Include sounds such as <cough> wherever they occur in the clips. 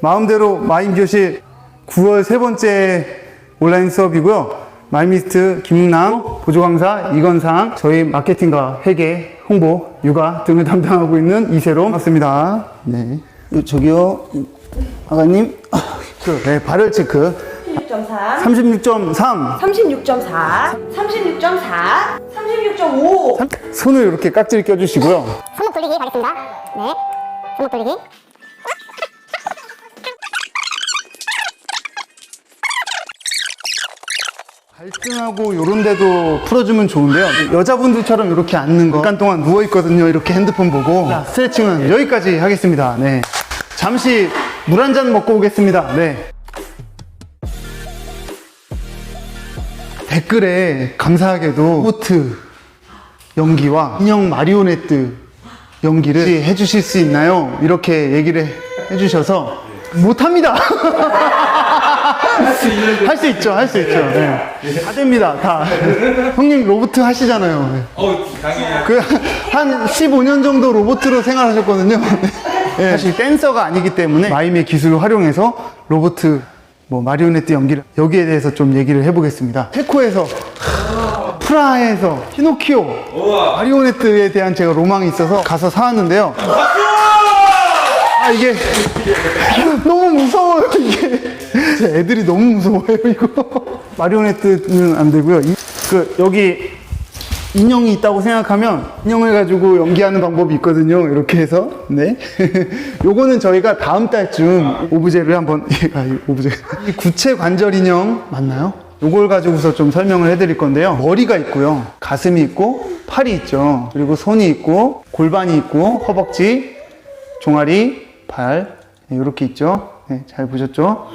마음대로 마임 교실 9월 세 번째 온라인 수업이고요. 마이미스트 김남 보조 강사 이건상 저희 마케팅과 회계, 홍보, 육아 등을 담당하고 있는 이세롬 반갑습니다. 네. 요, 저기요. 아가님. 네, 발열 체크. 36.4, 36.3. 36.4, 36.4, 36.5. 손을 이렇게 깍지를 껴주시고요. 손목 돌리기 가겠습니다. 네. 손목 돌리기. 발등하고 요런 데도 풀어주면 좋은데요. 여자분들처럼 이렇게 앉는 거. 잠깐 동안 누워있거든요. 이렇게 핸드폰 보고. 자, 스트레칭은 여기까지 하겠습니다. 네. 잠시 물 한 잔 먹고 오겠습니다. 네. 댓글에 감사하게도 보트 연기와 인형 마리오네트 연기를 해주실 수 있나요? 이렇게 얘기를 해주셔서 못합니다. <laughs> 할 수 있죠, 할 수 있죠. 네. 다 됩니다, 다. 형님 로보트 하시잖아요. 네. 어, 당연히. 그, 한 15년 정도 로보트로 생활하셨거든요. 네. 사실 댄서가 아니기 때문에 마임의 기술을 활용해서 로보트, 뭐, 마리오네트 연기를, 여기에 대해서 좀 얘기를 해보겠습니다. 체코에서, 프라하에서, 피노키오, 마리오네트에 대한 제가 로망이 있어서 가서 사왔는데요. 아, 이게, <laughs> 너무 무서워요, 이게. 제 애들이 너무 무서워요, 이거. 마리오네트는 안 되고요. 이- 그, 여기, 인형이 있다고 생각하면 인형을 가지고 연기하는 방법이 있거든요. 이렇게 해서 네. <laughs> 요거는 저희가 다음 달쯤 오브제를 한번 <laughs> 오브제 이 구체 관절 인형 맞나요? 요걸 가지고서 좀 설명을 해드릴 건데요. 머리가 있고요, 가슴이 있고 팔이 있죠. 그리고 손이 있고 골반이 있고 허벅지, 종아리, 발 이렇게 있죠. 네, 잘 보셨죠?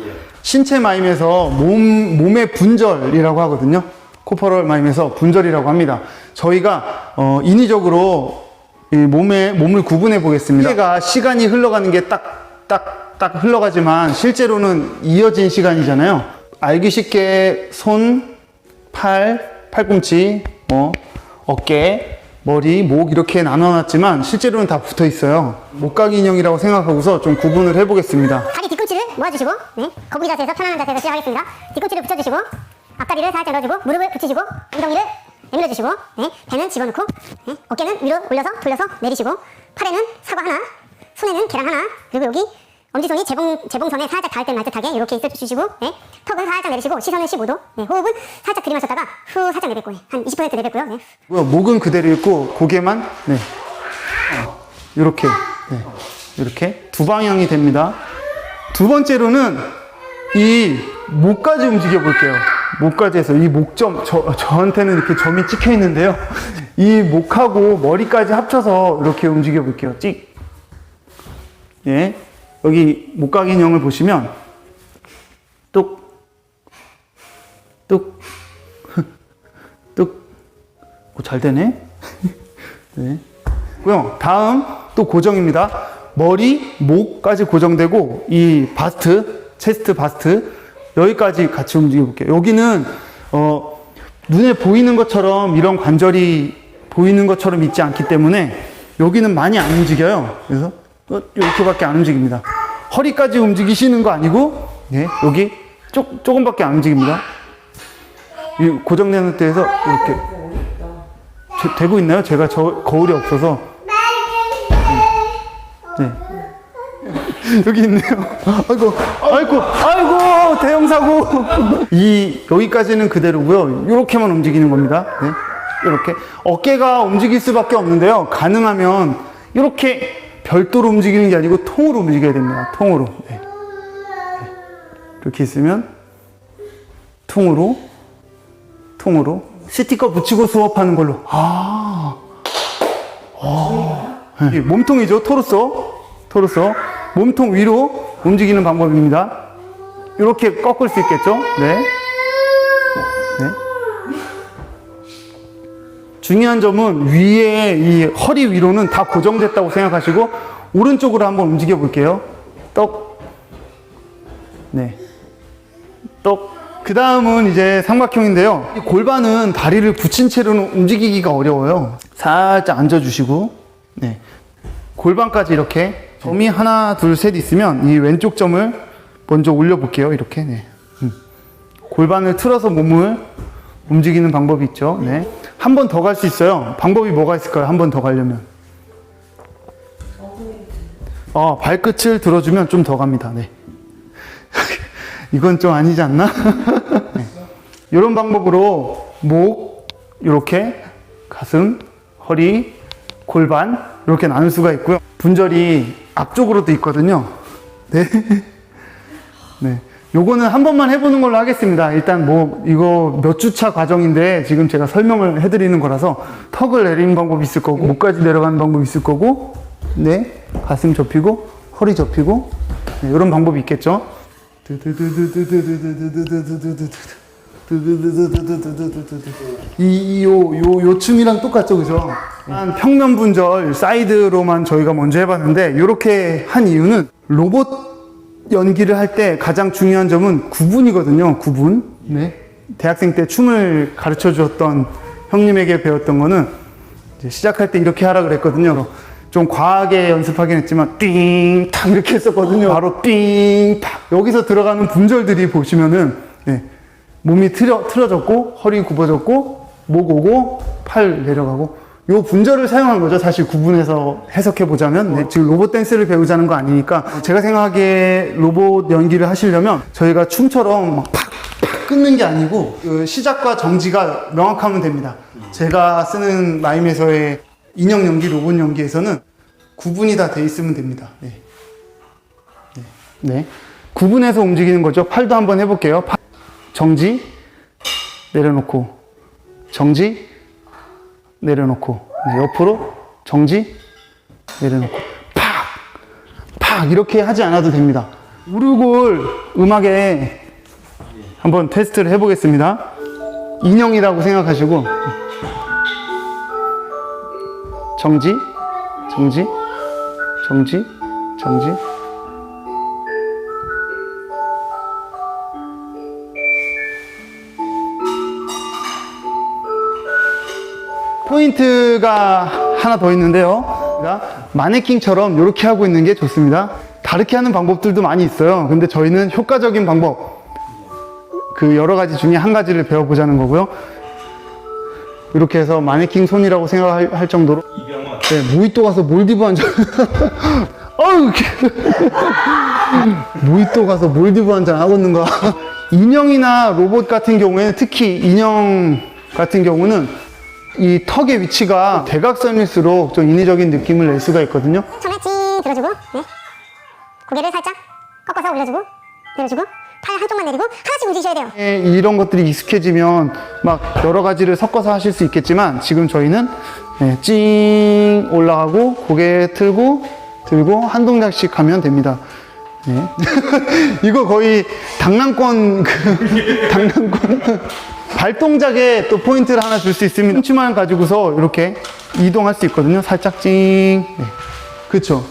신체 마임에서 몸 몸의 분절이라고 하거든요. 코퍼럴 마임에서 분절이라고 합니다. 저희가 어, 인위적으로 이 몸에 몸을 구분해 보겠습니다. 시가 시간이 흘러가는 게 딱 딱 딱 흘러가지만 실제로는 이어진 시간이잖아요. 알기 쉽게 손, 팔, 팔꿈치, 뭐 어깨, 머리, 목 이렇게 나눠놨지만 실제로는 다 붙어 있어요. 목각 인형이라고 생각하고서 좀 구분을 해보겠습니다. 다리 뒤꿈치를 모아주시고, 네. 거북이 자세에서 편안한 자세에서 시작하겠습니다. 뒤꿈치를 붙여주시고, 앞다리를 살짝 넣어주고, 무릎을 붙이시고, 엉덩이를 내밀어주시고, 네. 배는 집어넣고, 네. 어깨는 위로 올려서 돌려서 내리시고, 팔에는 사과 하나, 손에는 계란 하나, 그리고 여기 엄지손이 재봉, 재봉선에 살짝 닿을 듯말 듯하게 이렇게 있어주시고, 네. 턱은 살짝 내리시고, 시선은 15도, 네. 호흡은 살짝 들이마셨다가, 후 살짝 내뱉고, 한20% 내뱉고요, 네. 뭐야, 목은 그대로 있고 고개만 네 이렇게 네. 이렇게 두 방향이 됩니다. 두 번째로는 이 목까지 움직여 볼게요. 목까지 해서 이 목점 저 저한테는 이렇게 점이 찍혀 있는데요. 이 목하고 머리까지 합쳐서 이렇게 움직여 볼게요. 찍. 예. 여기 목각 인형을 보시면 뚝 뚝, <laughs> 뚝, 오, 잘 되네. <laughs> 네. 고요. 다음 또 고정입니다. 머리, 목까지 고정되고 이 바스트, 체스트 바스트 여기까지 같이 움직여 볼게요. 여기는 어, 눈에 보이는 것처럼 이런 관절이 보이는 것처럼 있지 않기 때문에 여기는 많이 안 움직여요. 그래서 어, 이렇게밖에 안 움직입니다. 허리까지 움직이시는 거 아니고 네, 여기 조, 조금밖에 안 움직입니다. 이 고정되는 데에서 이렇게 되- 되고 있나요? 제가 저 거울이 없어서 네. <laughs> 여기 있네요. 아이고, 아이고, 아이고, 대형 사고. <laughs> 이 여기까지는 그대로고요. 이렇게만 움직이는 겁니다. 네. 이렇게 어깨가 움직일 수밖에 없는데요. 가능하면 이렇게 별도로 움직이는 게 아니고 통으로 움직여야 됩니다. 통으로. 네. 네. 이렇게 있으면 통으로, 통으로 스티커 붙이고 수업하는 걸로. 아. 네. 몸통이죠. 토르소. 토르소. 몸통 위로 움직이는 방법입니다. 이렇게 꺾을 수 있겠죠? 네. 네. 중요한 점은 위에 이 허리 위로는 다 고정됐다고 생각하시고 오른쪽으로 한번 움직여 볼게요. 떡. 네. 떡. 그 다음은 이제 삼각형인데요. 이 골반은 다리를 붙인 채로는 움직이기가 어려워요. 살짝 앉아주시고, 네. 골반까지 이렇게 점이 하나, 둘, 셋 있으면 이 왼쪽 점을 먼저 올려볼게요. 이렇게. 네. 음. 골반을 틀어서 몸을 움직이는 방법이 있죠. 네. 한 번 더 갈 수 있어요. 방법이 뭐가 있을까요? 한 번 더 가려면. 어, 발끝을 들어주면 좀 더 갑니다. 네. <laughs> 이건 좀 아니지 않나? <laughs> 네. 이런 방법으로 목, 이렇게 가슴, 허리, 골반 이렇게 나눌 수가 있고요. 분절이 앞쪽으로도 있거든요. 네. <laughs> 네. 요거는 한 번만 해보는 걸로 하겠습니다. 일단 뭐, 이거 몇 주차 과정인데 지금 제가 설명을 해드리는 거라서 턱을 내리는 방법이 있을 거고, 목까지 내려가는 방법이 있을 거고, 네. 가슴 접히고, 허리 접히고, 네, 이런 방법이 있겠죠. 이, 요, 요, 요 춤이랑 똑같죠, 그죠? 한 평면 분절 사이드로만 저희가 먼저 해봤는데, 요렇게 한 이유는 로봇 연기를 할 때 가장 중요한 점은 구분이거든요, 구분. 네. 대학생 때 춤을 가르쳐 주었던 형님에게 배웠던 거는 이제 시작할 때 이렇게 하라 그랬거든요. 좀 과하게 연습하긴 했지만 띵, 탁 이렇게 했었거든요. 바로 띵, 탁. 여기서 들어가는 분절들이 보시면은 네, 몸이 틀어, 틀어졌고 허리 굽어졌고 목 오고 팔 내려가고 요 분절을 사용한 거죠. 사실 구분해서 해석해 보자면 네, 지금 로봇 댄스를 배우자는 거 아니니까 제가 생각하기에 로봇 연기를 하시려면 저희가 춤처럼 막 팍, 팍 끊는 게 아니고 그 시작과 정지가 명확하면 됩니다. 제가 쓰는 마임에서의 인형 연기, 로봇 연기에서는 구분이 다 돼 있으면 됩니다. 네. 네. 네. 구분해서 움직이는 거죠. 팔도 한번 해볼게요. 팔. 정지, 내려놓고, 정지, 내려놓고, 네, 옆으로, 정지, 내려놓고, 팍! 팍! 이렇게 하지 않아도 됩니다. 무릎을 음악에 한번 테스트를 해보겠습니다. 인형이라고 생각하시고, 정지, 정지, 정지, 정지. 포인트가 하나 더 있는데요. 그러니까 마네킹처럼 이렇게 하고 있는 게 좋습니다. 다르게 하는 방법들도 많이 있어요. 근데 저희는 효과적인 방법, 그 여러 가지 중에 한 가지를 배워보자는 거고요. 이렇게 해서 마네킹 손이라고 생각할 할 정도로 네, 모히또 가서 몰디브 한 잔 <laughs> 어우 <laughs> 모히또 가서 몰디브 한 잔 하고 있는가 인형이나 로봇 같은 경우에는 특히 인형 같은 경우는 이 턱의 위치가 대각선일수록 좀 인위적인 느낌을 낼 수가 있거든요 손에 찡 들어주고 네. 고개를 살짝 꺾어서 올려주고 내려주고 팔 한쪽만 내리고 하나씩 움직이셔야 돼요 예, 이런 것들이 익숙해지면 막 여러 가지를 섞어서 하실 수 있겠지만 지금 저희는 예, 찡 올라가고 고개 틀고 들고 한 동작씩 하면 됩니다. 예. <laughs> 이거 거의 당랑권 그 당랑권 발 동작에 또 포인트를 하나 줄 수 있습니다. 춤만 가지고서 이렇게 이동할 수 있거든요. 살짝 찡. 네. 그렇죠.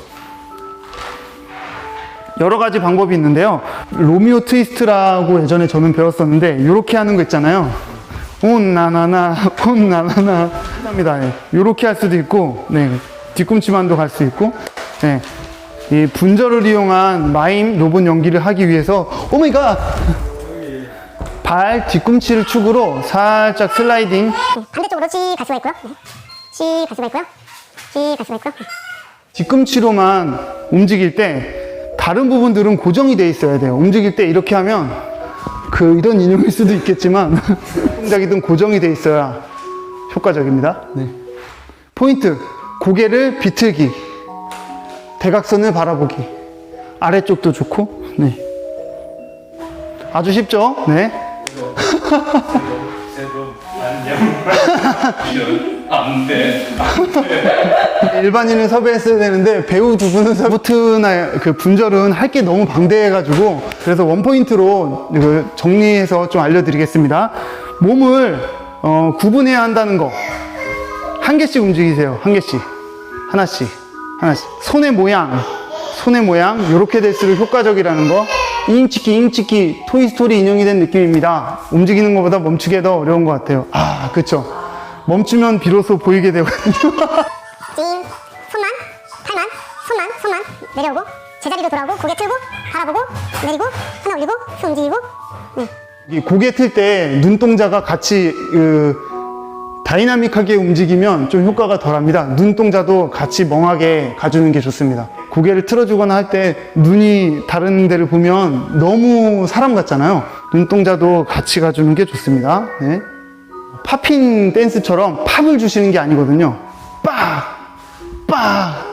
여러 가지 방법이 있는데요. 로미오 트위스트라고 예전에 저는 배웠었는데 이렇게 하는 거 있잖아요. 온나나나 온나나나 <laughs> 합니다. 네. 이렇게 할 수도 있고, 네. 뒤꿈치만도 갈 수 있고, 네. 이 분절을 이용한 마임 로봇 연기를 하기 위해서 오마이갓 발 뒤꿈치를 축으로 살짝 슬라이딩 네. 반대쪽으로 씩갈 수가 있고요 네. 씩갈 수가 있고요 씩갈 수가 있고요 뒤꿈치로만 움직일 때 다른 부분들은 고정이 돼 있어야 돼요. 움직일 때 이렇게 하면 그 이런 인형일 수도 있겠지만 <laughs> 동작이든 고정이 돼 있어야 효과적입니다. 네. 포인트 고개를 비틀기 대각선을 바라보기 아래쪽도 좋고 네. 아주 쉽죠? 네. <laughs> 안돼 일반인을 섭외했어야 되는데 배우 두 분은 서브트나 그 분절은 할 게 너무 방대해가지고 그래서 원포인트로 정리해서 좀 알려드리겠습니다. 몸을 어, 구분해야 한다는 거. 한 개씩 움직이세요. 한 개씩. 하나씩. 하나씩. 손의 모양. 손의 모양. 이렇게 될수록 효과적이라는 거 잉치키 잉치키 토이스토리 인형이 된 느낌입니다. 움직이는 것보다 멈추기 더 어려운 것 같아요. 아 그쵸 멈추면 비로소 보이게 되거든요. 찡 <laughs> 손만 팔만 손만 손만 내려오고 제자리로 돌아오고 고개 틀고 바라보고 내리고 하나 올리고 숨 움직이고 네. 이 고개 틀 때 눈동자가 같이 그, 다이나믹하게 움직이면 좀 효과가 덜합니다. 눈동자도 같이 멍하게 가주는 게 좋습니다. 고개를 틀어주거나 할 때 눈이 다른 데를 보면 너무 사람 같잖아요. 눈동자도 같이 가주는 게 좋습니다. 네. 팝핀 댄스처럼 팝을 주시는 게 아니거든요. 빡! 빡!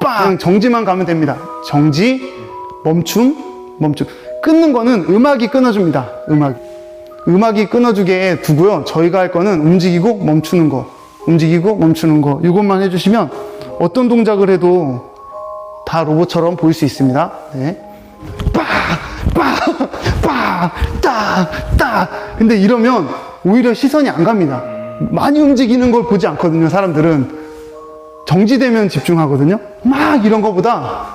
빡! 정지만 가면 됩니다. 정지, 멈춤, 멈춤. 끊는 거는 음악이 끊어줍니다. 음악. 음악이 끊어주게 두고요. 저희가 할 거는 움직이고 멈추는 거. 움직이고 멈추는 거. 이것만 해주시면 어떤 동작을 해도 다 로봇처럼 보일 수 있습니다. 네. 빠! 빠! 빠! 따! 따! 근데 이러면 오히려 시선이 안 갑니다. 많이 움직이는 걸 보지 않거든요, 사람들은. 정지되면 집중하거든요. 막 이런 거보다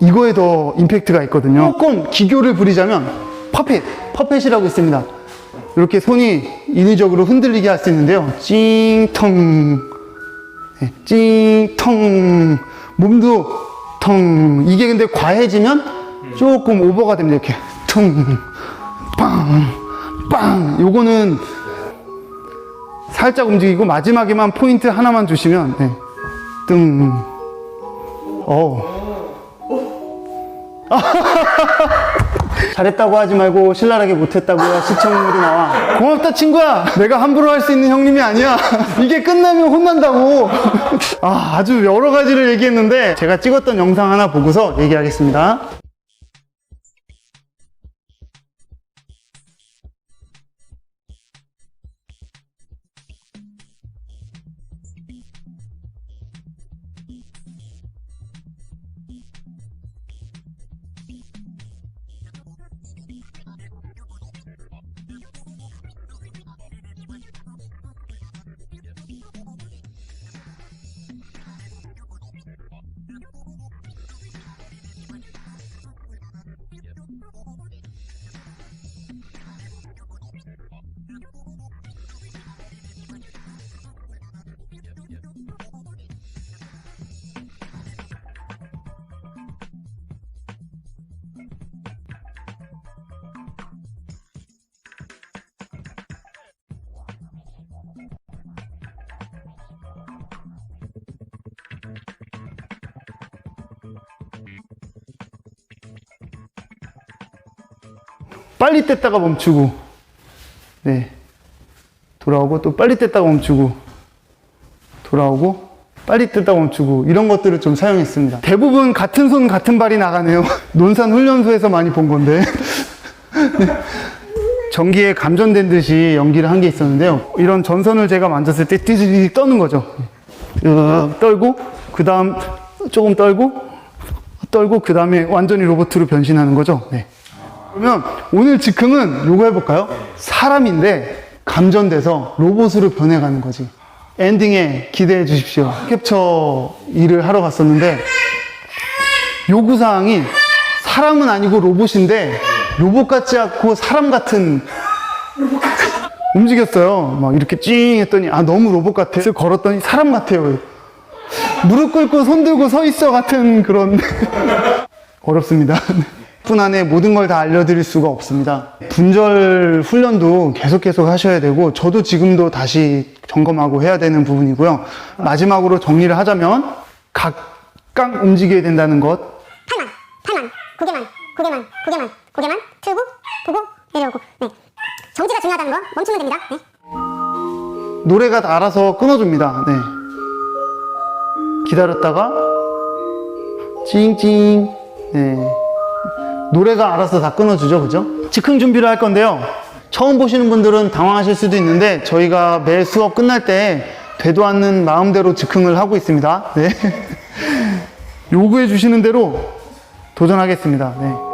이거에 더 임팩트가 있거든요. 조금 기교를 부리자면 퍼펫, 퍼펫이라고 있습니다. 이렇게 손이 인위적으로 흔들리게 할 수 있는데요. 찡텅, 네, 찡텅, 몸도 텅. 이게 근데 과해지면 조금 오버가 됩니다. 이렇게 퉁, 빵, 빵. 요거는 살짝 움직이고 마지막에만 포인트 하나만 주시면 네. ตึ 어. <laughs> <laughs> 잘했다고 하지 말고 신랄하게 못했다고 해야 시청률이 나와. 고맙다 친구야. 내가 함부로 할 수 있는 형님이 아니야. 이게 끝나면 혼난다고. 아, 아주 여러 가지를 얘기했는데 제가 찍었던 영상 하나 보고서 얘기하겠습니다. 빨리 뗐다가 멈추고, 네. 돌아오고, 또 빨리 뗐다가 멈추고, 돌아오고, 빨리 뗐다가 멈추고, 이런 것들을 좀 사용했습니다. 대부분 같은 손, 같은 발이 나가네요. <laughs> 논산 훈련소에서 많이 본 건데. 네. <laughs> 전기에 감전된 듯이 연기를 한 게 있었는데요. 이런 전선을 제가 만졌을 때 띠지리 떠는 거죠. 으, 떨고, 그 다음 조금 떨고, 떨고, 그 다음에 완전히 로봇으로 변신하는 거죠. 네. 그러면 오늘 즉흥은 요거 해볼까요? 사람인데 감전돼서 로봇으로 변해가는 거지. 엔딩에 기대해 주십시오. 캡처 일을 하러 갔었는데 요구사항이 사람은 아니고 로봇인데 로봇 같지 않고 사람 같은 움직였어요. 막 이렇게 찡 했더니 아 너무 로봇 같아. 그래서 걸었더니 사람 같아요. 무릎 꿇고 손 들고 서 있어 같은 그런 <laughs> 어렵습니다. 분 안에 모든 걸 다 알려드릴 수가 없습니다. 분절 훈련도 계속 계속 하셔야 되고 저도 지금도 다시 점검하고 해야 되는 부분이고요. 마지막으로 정리를 하자면 각각 움직여야 된다는 것. 팔만 팔만 고개만 고개만 고개만 고개만 틀고 보고 내려오고 네. 정지가 중요하다는 거 멈추면 됩니다 네. 노래가 다 알아서 끊어줍니다. 네. 기다렸다가 찡찡. 네. 노래가 알아서 다 끊어주죠, 그죠? 즉흥 준비를 할 건데요. 처음 보시는 분들은 당황하실 수도 있는데 저희가 매 수업 끝날 때 되도 않는 마음대로 즉흥을 하고 있습니다. 네. <laughs> 요구해 주시는 대로 도전하겠습니다. 네.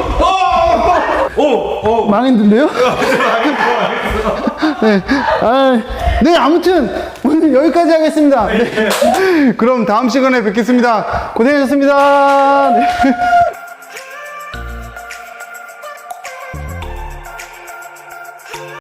망했는데요? 네. 아, 네, 아무튼 오늘 여기까지 하겠습니다. 네. 그럼 다음 시간에 뵙겠습니다. 고생하셨습니다. 네.